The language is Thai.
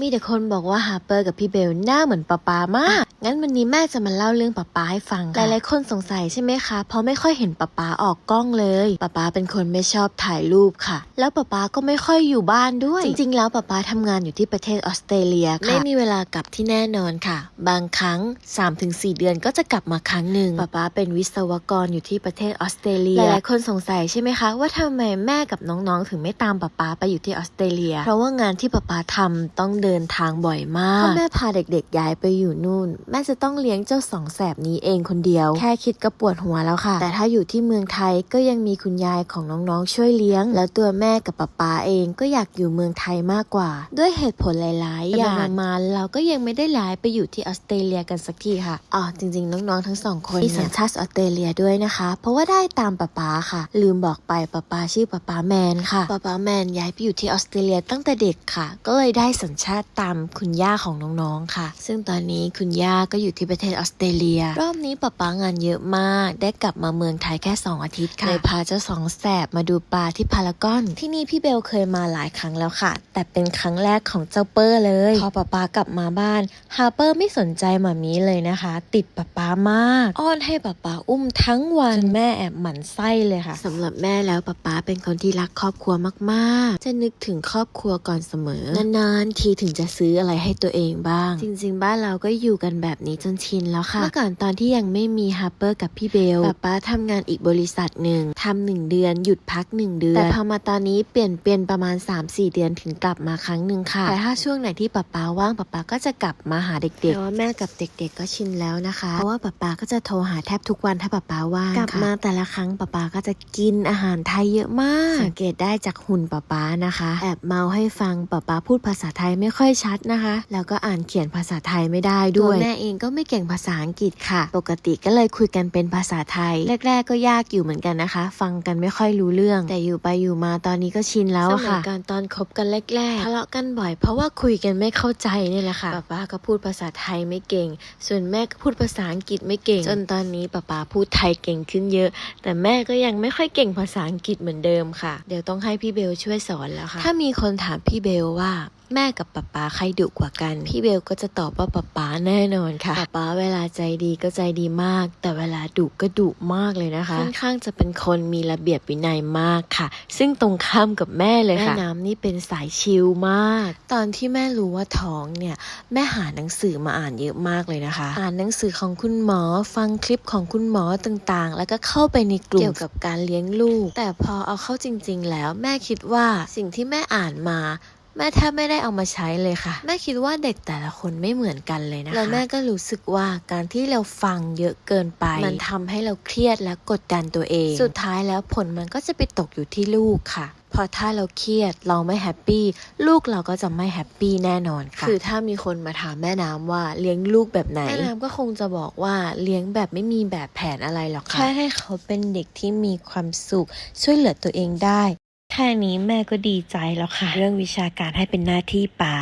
มีแต่คนบอกว่าฮาร์เปอร์กับพี่เบลหน้าเหมือนป๊าป๊ามาก งั้นวันนี้แม่จะมาเล่าเรื่องป๊าป๊าให้ฟัง หลายๆคนสงสัยใช่ไหมคะ เพราะไม่ค่อยเห็นป๊าป๊าออกกล้องเลยป๊าป๊าเป็นคนไม่ชอบถ่ายรูปค่ะ แล้วป๊าป๊าก็ไม่ค่อยอยู่บ้านด้วย จริงๆ แล้วป๊าป๊าทำงานอยู่ที่ประเทศออสเตรเลียค่ะ ไม่มีเวลากลับที่แน่นอนค่ะ บางครั้ง 3-4 เดือนก็จะกลับมาครั้งหนึ่งป๊าป๊าเป็นวิศวกรอยู่ที่ประเทศออสเตรเลีย หลายๆคนสงสัยใช่ไหมคะ ว่าทำไมแม่กับน้องๆ ถึงไม่ตามป๊าป๊าไปอยู่ที่ออสเตรเลีย เพราะว่างานที่ป๊าป๊าทำต้องเดินทางบ่อยมาก ถ้าแม่พาเด็กๆย้ายไปอยู่นู่น แม่จะต้องเลี้ยงเจ้าสองแสบนี้เองคนเดียว แค่คิดก็ปวดหัวแล้วค่ะ แต่ถ้าอยู่ที่เมืองไทยก็ยังมีคุณยายของน้องๆช่วยเลี้ยง แล้วตัวแม่กับป๊าป๊าเองก็อยากอยู่เมืองไทยมากกว่า ด้วยเหตุผลหลายๆอย่างมาเราก็ยังไม่ได้ย้ายไปอยู่ที่ออสเตรเลียกันสักทีค่ะอ๋อจริงๆ น้องๆทั้งสองคนมีสัญชาติออสเตรเลียด้วยนะคะ เพราะว่าได้ตามป๊าป๊าค่ะ ลืมบอกไปป๊าป๊าชื่อป๊าป๊าแมนค่ะป๊าป๊าแมนย้ายไปอยู่ที่ออสเตรเลียตั้งแต่เด็กค่ะ ก็เลยได้สัญชาติตามคุณย่าของน้องๆค่ะ ซึ่งตอนนี้คุณย่าก็อยู่ที่ประเทศออสเตรเลีย รอบนี้ป๊าป๊างานเยอะมาก ได้กลับมาเมืองไทยแค่ 2 อาทิตย์ค่ะเลยพาเจ้าสองแสบมาดูปลาที่พารากอน ที่นี่พี่เบลเคยมาหลายครั้งแล้วค่ะ แต่เป็นครั้งแรกของเจ้าเปอร์เลย พอป๊าป๊ากลับมาบ้านฮาร์เปอร์ไม่สนใจหมามีเลยนะคะ ติดป๊าป๊ามาก อ้อนให้ป๊าป๊าอุ้มทั้งวันจนแม่แอบหมั่นไส้เลยค่ะสำหรับแม่แล้วป๊าป๊าเป็นคนที่รักครอบครัวมากๆ จะนึกถึงครอบครัวก่อนเสมอนานๆทีถึงจะซื้ออะไรให้ตัวเองบ้าง จริง ๆ บ้านเราก็อยู่กันแบบนี้จนชินแล้วค่ะ เมื่อก่อนตอนที่ยังไม่มีฮาร์เปอร์กับพี่เบลป๊าป๊าทำงานอีกบริษัทหนึ่งทำหนึ่งเดือนหยุดพักหนึ่งเดือน แต่พอมาตอนนี้เปลี่ยนเป็นประมาณ 3-4 เดือนถึงกลับมาครั้งหนึ่งค่ะ แต่ถ้าช่วงไหนที่ป๊าป๊าว่างป๊าป๊าก็จะกลับมาหาเด็กๆแต่ว่าแม่กับเด็กๆก็ชินแล้วนะคะ เพราะว่าป๊าป๊าก็จะโทรหาแทบทุกวันถ้าป๊าป๊าว่างกลับมาแต่ละครั้งป๊าป๊าก็จะกินอาหารไทยเยอะมาก สังเกตได้จากหุ่นป๊าป๊านะคะ แอบเมาให้ฟังป๊าป๊าพูดภาษาไทยไม่ค่อยชัดนะคะ แล้วก็อ่านเขียนภาษาไทยไม่ได้ด้วยแม่เองก็ไม่เก่งภาษาอังกฤษค่ะ ปกติก็เลยคุยกันเป็นภาษาไทย แรก ๆ ก็ยากอยู่เหมือนกันนะคะ ฟังกันไม่ค่อยรู้เรื่อง แต่อยู่ไปอยู่มาตอนนี้ก็ชินแล้วอะค่ะการตอนคบกันแรกๆทะเลาะกันบ่อย เพราะว่าคุยกันไม่เข้าใจนี่แหละค่ะป๊าป๊าก็พูดภาษาไทยไม่เก่ง ส่วนแม่ก็พูดภาษาอังกฤษไม่เก่ง จนตอนนี้ป๊าป๊าพูดไทยเก่งขึ้นเยอะ แต่แม่ก็ยังไม่ค่อยเก่งภาษาอังกฤษเหมือนเดิมค่ะ เดี๋ยวต้องให้พี่เบลช่วยสอนแล้วค่ะ ถ้ามีคนถามพี่เบลว่า แม่กับป๊าป๊าใครดุกว่ากัน พี่เบลก็จะตอบว่าป๊าป๊าแน่นอนค่ะป๊าป๊าเวลาใจดีก็ใจดีมาก แต่เวลาดุก็ดุมากเลยนะคะ ค่อนข้างจะเป็นคนมีระเบียบวินัยมากค่ะ ซึ่งตรงข้ามกับแม่เลยค่ะแม่น้ำนี่เป็นสายชิลมาก ตอนที่แม่รู้ว่าท้องเนี่ยแม่หาหนังสือมาอ่านเยอะมากเลยนะคะ อ่านหนังสือของคุณหมอฟังคลิปของคุณหมอต่างๆ แล้วก็เข้าไปในกลุ่มเกี่ยวกับการเลี้ยงลูก แต่พอเอาเข้าจริง ๆ แล้วแม่คิดว่าสิ่งที่แม่อ่านมา แม่แทบไม่ได้เอามาใช้เลยค่ะ แม่คิดว่าเด็กแต่ละคนไม่เหมือนกันเลยนะคะแล้วแม่ก็รู้สึกว่าการที่เราฟังเยอะเกินไป มันทำให้เราเครียดและกดดันตัวเอง สุดท้ายแล้วผลมันก็จะไปตกอยู่ที่ลูกค่ะเพราะถ้าเราเครียดเราไม่แฮปปี้ลูกเราก็จะไม่แฮปปี้แน่นอนค่ะ คือถ้ามีคนมาถามแม่น้ำว่าเลี้ยงลูกแบบไหน แม่น้ำก็คงจะบอกว่าเลี้ยงแบบไม่มีแบบแผนอะไรหรอกค่ะแค่ให้เขาเป็นเด็กที่มีความสุข ช่วยเหลือตัวเองได้ แค่นี้แม่ก็ดีใจแล้วค่ะ เรื่องวิชาการให้เป็นหน้าที่ป๋า